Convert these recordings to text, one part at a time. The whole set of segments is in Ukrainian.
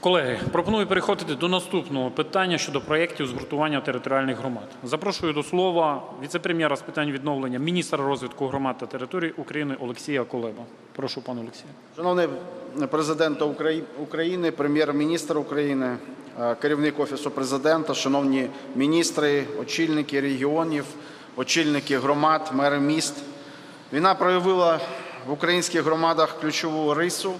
Колеги, пропоную переходити до наступного питання щодо проєктів згуртування територіальних громад. Запрошую до слова віце-прем'єра з питань відновлення, міністра розвитку громад та територій України Олексія Колеба. Прошу, пане Олексію. Шановний президент України, прем'єр-міністр України, е, керівник Офісу президента, шановні міністри, очільники регіонів, очільники громад, мери міст. Війна проявила в українських громадах ключову рису,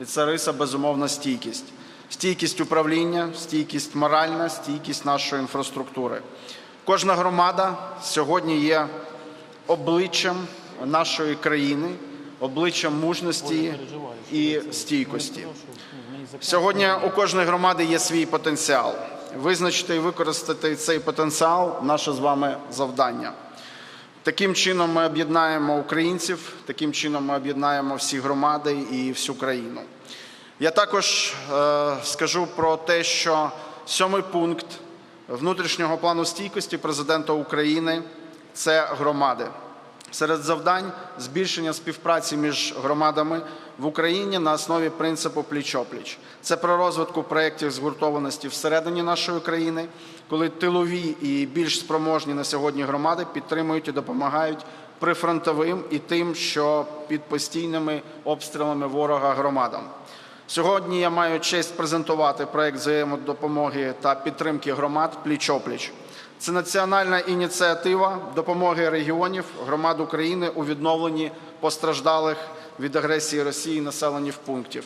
і це риса безумовна стійкість. Стійкість управління, стійкість моральна, стійкість нашої інфраструктури. Кожна громада сьогодні є обличчям нашої країни, обличчям мужності і стійкості. Сьогодні у кожної громади є свій потенціал. Визначити і використати цей потенціал наше з вами завдання. Таким чином ми об'єднаємо українців, таким чином ми об'єднаємо всі громади і всю країну. Я також е, скажу про те, що сьомий пункт внутрішнього плану стійкості президента України це громади. Серед завдань збільшення співпраці між громадами в Україні на основі принципу пліч-опліч. Це про розвитку проєктів згуртованості всередині нашої країни, коли тилові і більш спроможні на сьогодні громади підтримують і допомагають прифронтовим і тим, що під постійними обстрілами ворога громадам. Сьогодні я маю честь презентувати проект взаємодопомоги та підтримки громад пліч-опліч. Це національна ініціатива допомоги регіонів громад України у відновленні постраждалих від агресії Росії населених пунктів.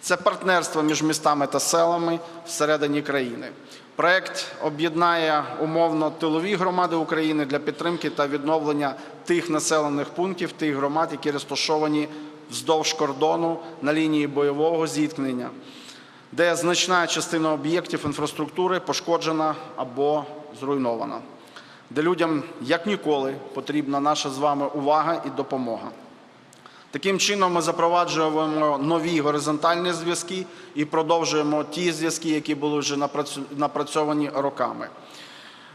Це партнерство між містами та селами всередині країни. Проект об'єднає умовно тилові громади України для підтримки та відновлення тих населених пунктів, тих громад, які розташовані вздовж кордону на лінії бойового зіткнення, де значна частина об'єктів інфраструктури пошкоджена або зруйнована, де людям як ніколи потрібна наша з вами увага і допомога. Таким чином ми запроваджуємо нові горизонтальні зв'язки і продовжуємо ті зв'язки, які були вже напрацьовані роками.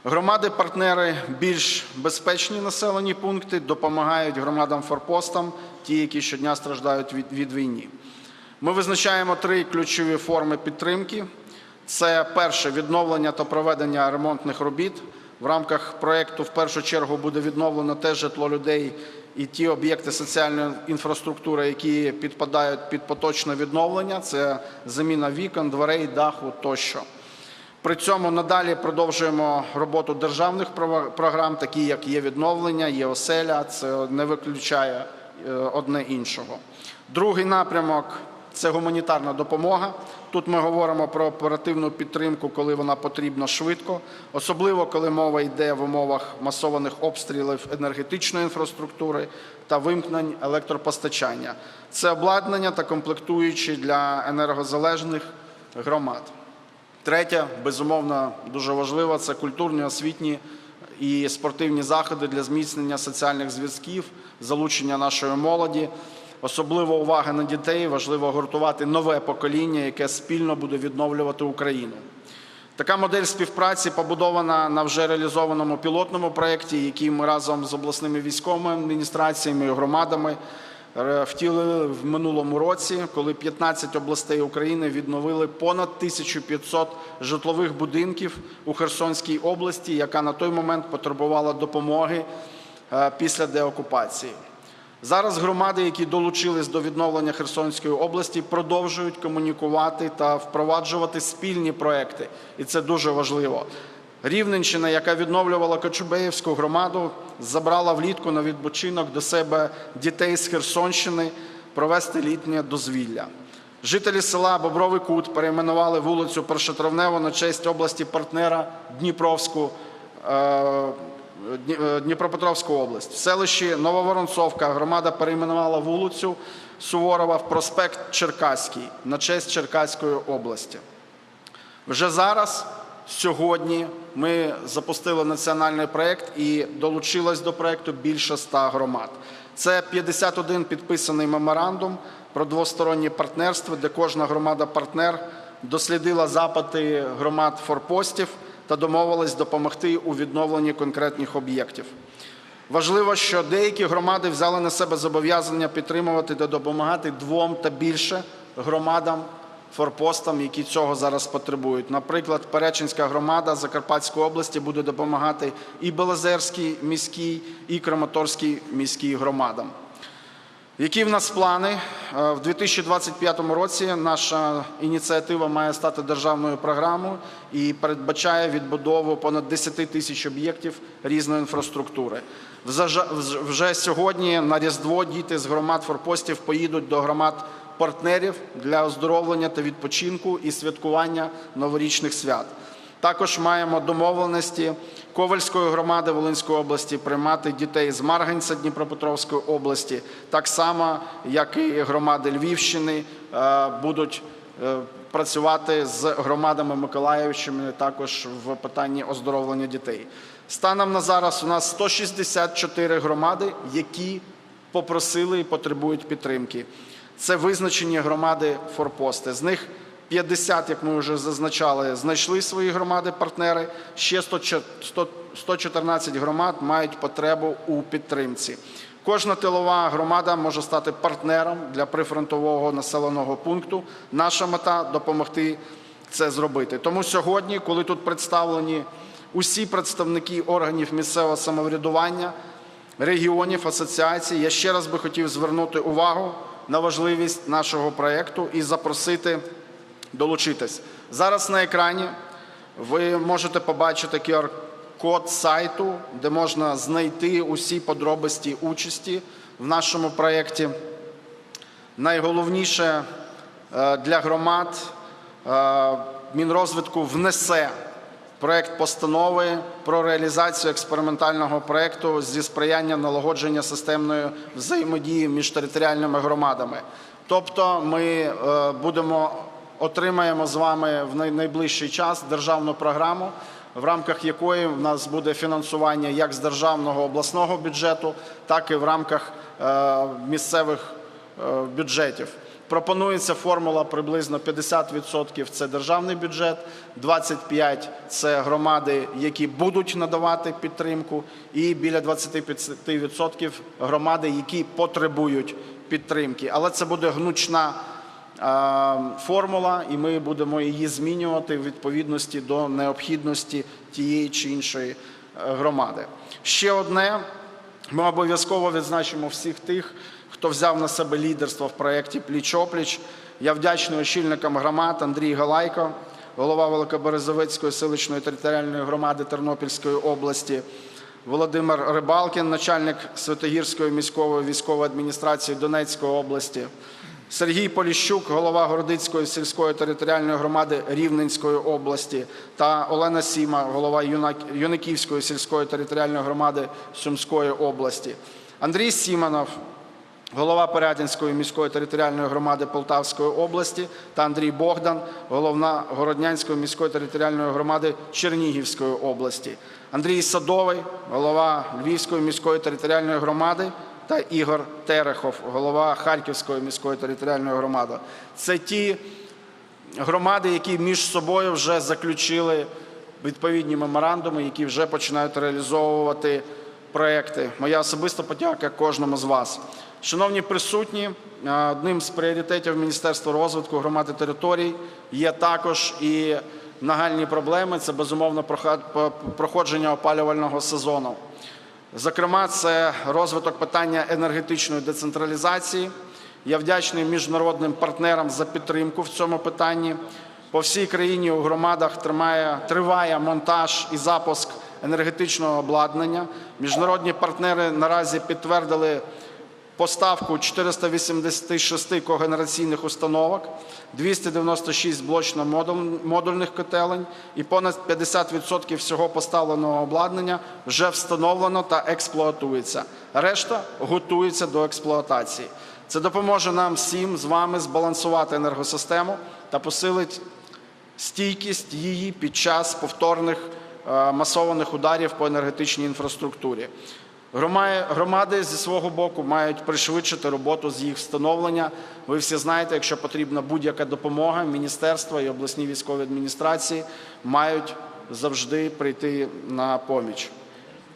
Громади-партнери більш безпечні населені пункти допомагають громадам-форпостам, ті, які щодня страждають від, від війни. Ми визначаємо три ключові форми підтримки. Це перше відновлення та проведення ремонтних робіт. В рамках проєкту в першу чергу буде відновлено те житло людей і ті об'єкти соціальної інфраструктури, які підпадають під поточне відновлення. Це заміна вікон, дверей, даху тощо. При цьому надалі продовжуємо роботу державних програм, такі як є відновлення, є оселя. Це не виключає е, одне іншого. Другий напрямок це гуманітарна допомога. Тут ми говоримо про оперативну підтримку, коли вона потрібна швидко, особливо коли мова йде в умовах масованих обстрілів енергетичної інфраструктури та вимкнень електропостачання. Це обладнання та комплектуючі для енергозалежних громад. Третє, безумовно, дуже важливо це культурні, освітні і спортивні заходи для зміцнення соціальних зв'язків, залучення нашої молоді. Особливо уваги на дітей важливо гуртувати нове покоління, яке спільно буде відновлювати Україну. Така модель співпраці побудована на вже реалізованому пілотному проєкті, який ми разом з обласними військовими адміністраціями і громадами втілили в минулому році, коли 15 областей України відновили понад 1500 житлових будинків у Херсонській області, яка на той момент потребувала допомоги е, після деокупації. Зараз громади, які долучились до відновлення Херсонської області, продовжують комунікувати та впроваджувати спільні проекти, і це дуже важливо. Рівненщина, яка відновлювала Кочубеївську громаду, забрала влітку на відпочинок до себе дітей з Херсонщини провести літнє дозвілля. Жителі села Бобровий Кут перейменували вулицю Першотравневу на честь області партнера Дніпровську. е, е, Дніпропетровську область. В селищі Нововоронцовка громада перейменувала вулицю Суворова в проспект Черкаський на честь Черкаської області. Вже зараз, сьогодні, ми запустили національний проєкт і долучилось до проєкту більше 100 громад. Це 51 підписаний меморандум про двостороннє партнерство, де кожна громада-партнер дослідила запити громад форпостів та домовилась допомогти у відновленні конкретних об'єктів. Важливо, що деякі громади взяли на себе зобов'язання підтримувати та допомагати двом та більше громадам форпостам, які цього зараз потребують. Наприклад, Перечинська громада Закарпатської області буде допомагати і Белозерській міській, і Краматорській міській громадам. Які в нас плани? Е, В 2025 році наша ініціатива має стати державною програмою і передбачає відбудову понад 10 тисяч об'єктів різної інфраструктури. Вже- сьогодні на Різдво діти з громад форпостів поїдуть до громад партнерів для оздоровлення та відпочинку і святкування новорічних свят. Також маємо домовленості Ковальської громади Волинської області приймати дітей з Марганця Дніпропетровської області, так само, як і громади Львівщини е, будуть е, працювати з громадами Миколаївщини також в питанні оздоровлення дітей. Станом на зараз у нас 164 громади, які попросили і потребують підтримки. Це визначені громади форпости. З них 50, як ми вже зазначали, знайшли свої громади-партнери. Ще 100 100 114 громад мають потребу у підтримці. Кожна тилова громада може стати партнером для прифронтового населеного пункту. Наша мета допомогти це зробити. Тому сьогодні, коли тут представлені усі представники органів місцевого самоврядування, регіонів, асоціацій, я ще раз би хотів звернути увагу на важливість нашого проєкту і запросити долучитись. Зараз на екрані ви можете побачити QR-код сайту, де можна знайти усі подробиці участі в нашому проєкті. Найголовніше е, для громад е, Мінрозвитку внесе проект постанови про реалізацію експериментального проекту зі сприяння налагодження системної взаємодії між територіальними громадами. Тобто ми е, будемо отримаємо з вами в найближчий час державну програму, в рамках якої в нас буде фінансування як з державного обласного бюджету, так і в рамках е, місцевих е, бюджетів. Пропонується формула приблизно 50% – це державний бюджет, 25% – це громади, які будуть надавати підтримку, і біля 25% – громади, які потребують підтримки. Але це буде гнучна формула, і ми будемо її змінювати в відповідності до необхідності тієї чи іншої е, громади. Ще одне. Ми обов'язково відзначимо всіх тих, хто взяв на себе лідерство в проєкті Пліч-опліч. Я вдячний очільникам громад Андрій Галайко, голова Великоберезовицької селищної територіальної громади Тернопільської області, Володимир Рибалкін, начальник Святогірської міської військової адміністрації Донецької області, Сергій Поліщук, голова Городицької сільської територіальної громади Рівненської області, та Олена Сіма, голова Юниківської сільської територіальної громади Сумської області. Андрій Сімонов, голова Порядинської міської територіальної громади Полтавської області та Андрій Богдан, голова Городнянської міської територіальної громади Чернігівської області. Андрій Садовий, голова Львівської міської територіальної громади та Ігор Терехов, голова Харківської міської територіальної громади. Це ті громади, які між собою вже заключили відповідні меморандуми, які вже починають реалізовувати проекти. Моя особиста подяка кожному з вас. Шановні присутні, е, одним з пріоритетів Міністерства розвитку громад і територій є також і нагальні проблеми. Це безумовно проходження опалювального сезону. Зокрема, це розвиток питання енергетичної децентралізації. Я вдячний міжнародним партнерам за підтримку в цьому питанні. По всій країні у громадах тримає, триває монтаж і запуск енергетичного обладнання. Міжнародні партнери наразі підтвердили поставку 486 когенераційних установок, 296 блочно-модульних котелень і понад 50% всього поставленого обладнання вже встановлено та експлуатується. Решта готується до експлуатації. Це допоможе нам всім з вами збалансувати енергосистему та посилить стійкість її під час повторних масованих ударів по енергетичній інфраструктурі. Громади зі свого боку мають пришвидшити роботу з їх встановлення. Ви всі знаєте, якщо потрібна будь-яка допомога, міністерства і обласні військові адміністрації мають завжди прийти на поміч.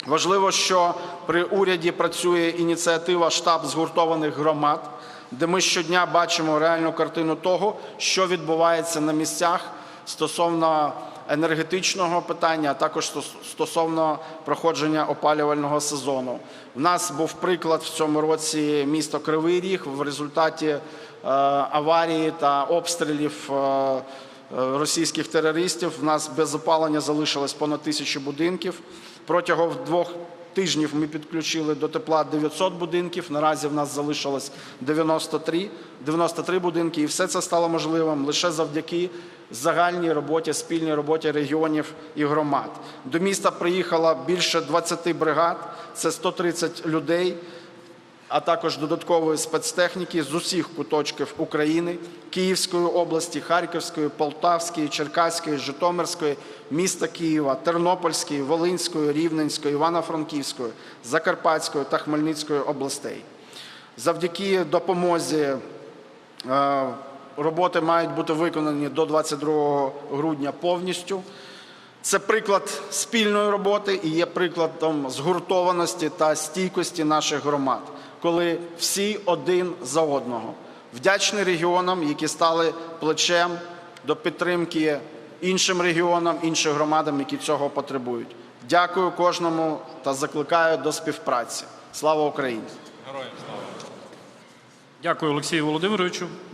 Важливо, що при уряді працює ініціатива штаб згуртованих громад. де ми щодня бачимо реальну картину того, що відбувається на місцях стосовно енергетичного питання, а також стосовно проходження опалювального сезону. В нас був приклад в цьому році місто Кривий Ріг в результаті е, аварії та обстрілів. е, Російських терористів в нас без опалення залишилось понад тисячу будинків. Протягом двох тижнів ми підключили до тепла 900 будинків. Наразі в нас залишилось 93, 93 будинки, і все це стало можливим лише завдяки загальній роботі, спільній роботі регіонів і громад. До міста приїхало більше 20 бригад, це 130 людей а також додаткової спецтехніки з усіх куточків України, Київської області, Харківської, Полтавської, Черкаської, Житомирської, міста Києва, Тернопільської, Волинської, Рівненської, Івано-Франківської, Закарпатської та Хмельницької областей. Завдяки допомозі е, роботи мають бути виконані до 22 грудня повністю. Це приклад спільної роботи і є прикладом згуртованості та стійкості наших громад, коли всі один за одного. Вдячний регіонам, які стали плечем до підтримки іншим регіонам, іншим громадам, які цього потребують. Дякую кожному та закликаю до співпраці. Слава Україні! Героям слава! Дякую, Олексію Володимировичу.